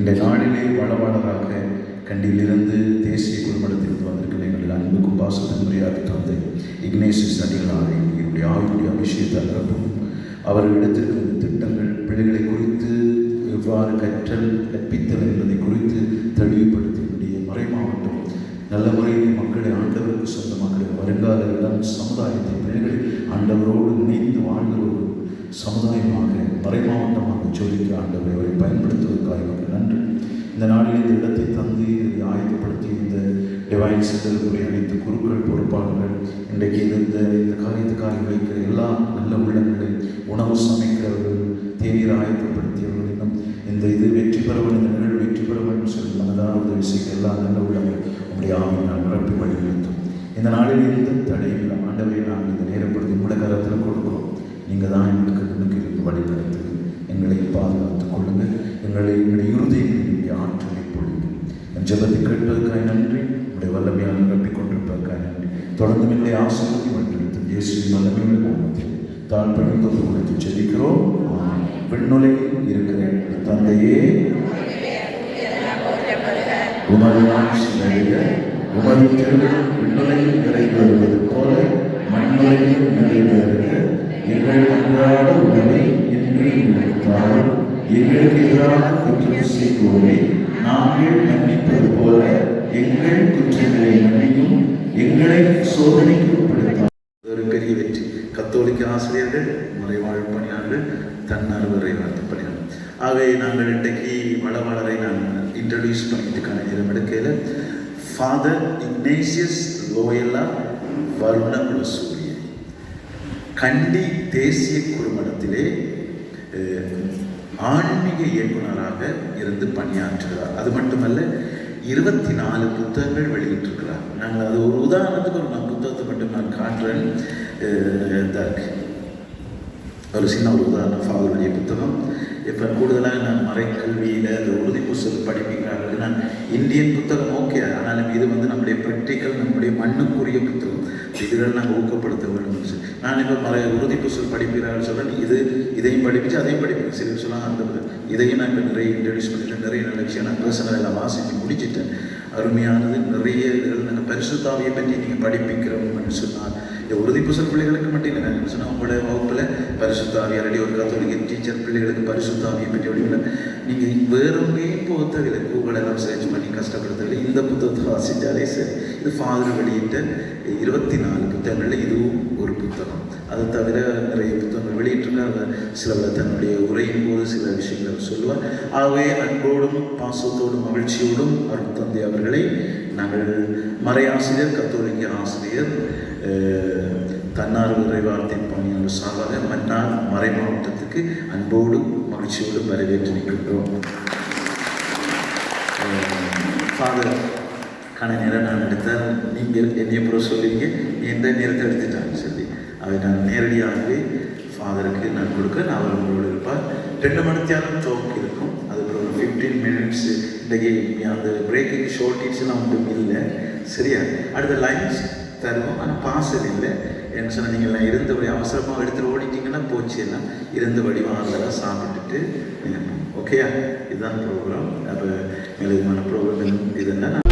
வளவாளராக கண்டியிலிருந்து தேசிய குடும்பத்திலிருந்து வந்திருக்கிற எங்கள் அன்புக்கும் பாசத்தின் மரியாதை தந்தை இக்னேசிஸ் அடிகளாரை என்னுடைய ஆயுடைய அபிஷேகத்தை அனுப்பும் அவர்களிடத்திற்கு இந்த திட்டங்கள் பிள்ளைகளை குறித்து எவ்வாறு கற்றல் கற்பித்தல் என்பதை குறித்து தெளிவுபடுத்தி என்னுடைய மறைமாவட்டம் நல்ல முறையில் மக்களை ஆண்டவருக்கு சொந்த மக்களை வருங்கால இளம் சமுதாயத்தை பிள்ளைகளை ஆண்டவரோடு இணைந்து வாழ்கிற ஒரு சமுதாயமாக மறைமாவட்டமாக ஜோதிக்க ஆண்டவரை அவரை பயன்படுத்துவதற்காக எனக்கு நன்றி. இந்த நாளில் இந்த இடத்தை தந்து இதை ஆயத்தப்படுத்தி இந்த டிவைன் சென்றலுக்குரிய அனைத்து குருக்கள் பொறுப்பாளர்கள் இன்றைக்கு இந்த இந்த காரியத்துக்காக வைக்கிற எல்லா நல்ல உள்ளங்களை உணவு சமைக்கிறவர்கள் தேநீர் ஆயத்தப்படுத்தியவர்கள் இன்னும் இந்த இது வெற்றி பெற வேண்டும் இந்த நிகழ்வு வெற்றி பெற வேண்டும் சொல்லி மனதான உதவி செய்கிற எல்லா நல்ல உள்ளங்கள் உங்களுடைய ஆவினால் நிரப்பி வழிநடத்தும் இந்த நாளில் இருந்து தடையில் ஆண்டவை நாங்கள் இந்த நேரப்படுத்தி உங்களுடைய கரத்தில் கொடுக்கும் நீங்கள் தான் எங்களுக்கு முன்னுக்கு இருந்து வழி நடத்துங்க எங்களை பாதுகாத்துக் கொள்ளுங்கள். எங்களை எங்களுடைய இருதயங்களுடைய ஆற்றலை பொழுது என் ஜபத்தை கேட்பதற்காக நன்றி. உடைய வல்லமையால் நிரப்பிக் கொண்டிருப்பதற்காக நன்றி. தொடர்ந்து எங்களை ஆசிரியத்தை வழிநடத்தும் இயேசுவின் வல்லமையுள்ள நாமத்தில் தாழ்பணிந்து கொடுத்து ஜெபிக்கிறோம். விண்ணுலையில் இருக்கிற எங்கள் தந்தையே உமது உமது திருவிழம் விண்ணுலையில் நிறைவேறுவது போல மண்ணுலையில் நிறைவேறுக எங்கள் அன்றாட உணவை இன்று கொடுத்தாலும் எங்களுக்கு எதிராக குற்றம் செய்வோரை நாங்கள் மன்னிப்பது போல எங்கள் குற்றங்களை மன்னியும் எங்களை சோதனைக்கு உட்படுத்தாமல் ஒரு பெரிய வெற்றி கத்தோலிக்க ஆசிரியர்கள் மறைவாழ் பணியாளர்கள் தன்னார்வரை வாழ்த்து பணியாளர்கள் ஆகவே நாங்கள் இன்றைக்கு வளவாளரை நான் இன்ட்ரடியூஸ் பண்ணிட்டுக்கான நேரம் எடுக்கையில் father Ignatius Loyola Varunakula Suriya Kandy தேசிய குழுமணத்திலே ஆன்மீக இயக்குனராக இருந்து பணியாற்றுகிறார். அது மட்டுமல்ல இருபத்தி நாலு புத்தகங்கள் வெளியிட்டிருக்கிறார். நாங்கள் அது ஒரு உதாரணத்துக்கு ஒரு நான் புத்தகத்தை மட்டும் நான் காட்டுறேன். இந்த ஒரு சின்ன ஒரு உதாரணம் ஃபாதருடைய புத்தகம். இப்போ கூடுதலாக நான் மறைக்கல்வியில் அந்த உறுதி புஸ்தகம் படிப்பிக்கிறார்கள் நான் இந்தியன் புத்தகம் ஓகே ஆனாலும் இது வந்து நம்முடைய ப்ராக்டிக்கல் நம்முடைய மண்ணுக்குரிய புத்தகம். இதுகளை நாங்கள் ஊக்கப்படுத்த வேண்டும் நான் இப்போ மறை உறுதி புஸ்தகம் படிக்கிறார்கள் சொல்கிறேன் இது இதையும் படிப்பிச்சு அதையும் படிப்பேன் சரி சொல்லலாம் அந்த இதையும் நான் இப்போ நிறைய இன்ட்ரடியூஸ் பண்ணிட்டேன் நிறைய நல்ல விஷயம். நான் பர்சனல் எல்லாம் வாசித்து முடிச்சிட்டேன். அருமையானது நிறைய இதுகள் நாங்கள் பரிசுத்தாவியை பற்றி நீங்கள் படிப்பிக்கிறோம்னு சொன்னால் இந்த உறுதி புசல் பிள்ளைகளுக்கு மட்டும் இல்லை நான் சொன்னால் உங்களுடைய வகுப்பில் பரிசுத்தாவி ஆல்ரெடி ஒரு கத்தோலிக்க டீச்சர் பிள்ளைகளுக்கு பரிசுத்தாவியை பற்றி வழிவில் நீங்கள் வேறொங்கேயும் போத்தவில்லை கூகுள் எல்லாம் சர்ச் பண்ணி கஷ்டப்பட்டு இந்த புத்தகத்தை வாசித்தாலே சரி இது ஃபாதர் வெளியிட்ட இருபத்தி நாலு புத்தகங்களில் இதுவும் ஒரு புத்தகம். அதை தவிர நிறைய புத்தகங்கள் வெளியிட்டிருக்காங்க. சிலவர் தன்னுடைய உரையின் போது சில விஷயங்கள் சொல்லுவார். ஆகவே அன்போடும் பாசத்தோடும் மகிழ்ச்சியோடும் அருள் தந்தை அவர்களை நாங்கள் மறையாசிரியர் கத்தோலிக்க ஆசிரியர் அஹ், தன்னார்வ இறைவார்த்தை பணியாளர் சார்பாக மன்னார் மறை மாவட்டத்துக்கு அன்போடும் மகிழ்ச்சியோடும் வரவேற்று நிற்கின்றோம். ஃபாதர் காண நேரம் நான் எடுத்தேன் நீங்கள் என்னைய புறம் சொல்லுவீங்க? நீ எந்த நேரத்தை எடுத்துட்டான்னு சொல்லி. அதை நான் நேரடியாகவே ஃபாதருக்கு நான் கொடுக்க அவர் உங்களோடு இருப்பார். ரெண்டு மணித்தியாலும் தோக்கு இருக்கும். அதுக்கு ஒரு ஃபிஃப்டீன் மினிட்ஸ் இன்றைக்கி அந்த பிரேக்கிங் ஷோர்டேஜ்லாம் ஒன்றும் இல்லை. சரியா? அடுத்த லஞ்ச் தருவோம். ஆனால் பாசல் இல்லை. என்ன சொன்னால் நீங்கள் எல்லாம் இருந்து அவசரமாக எடுத்துகிட்டு ஓடிட்டீங்கன்னா போச்சு எல்லாம். இருந்தபடி வாங்கலாம் சாப்பிட்டுட்டு ஓகேயா இதுதான் ப்ரோக்ராம் அப்போ மேலதிகமான ப்ரோக்ராம் இதுன்னா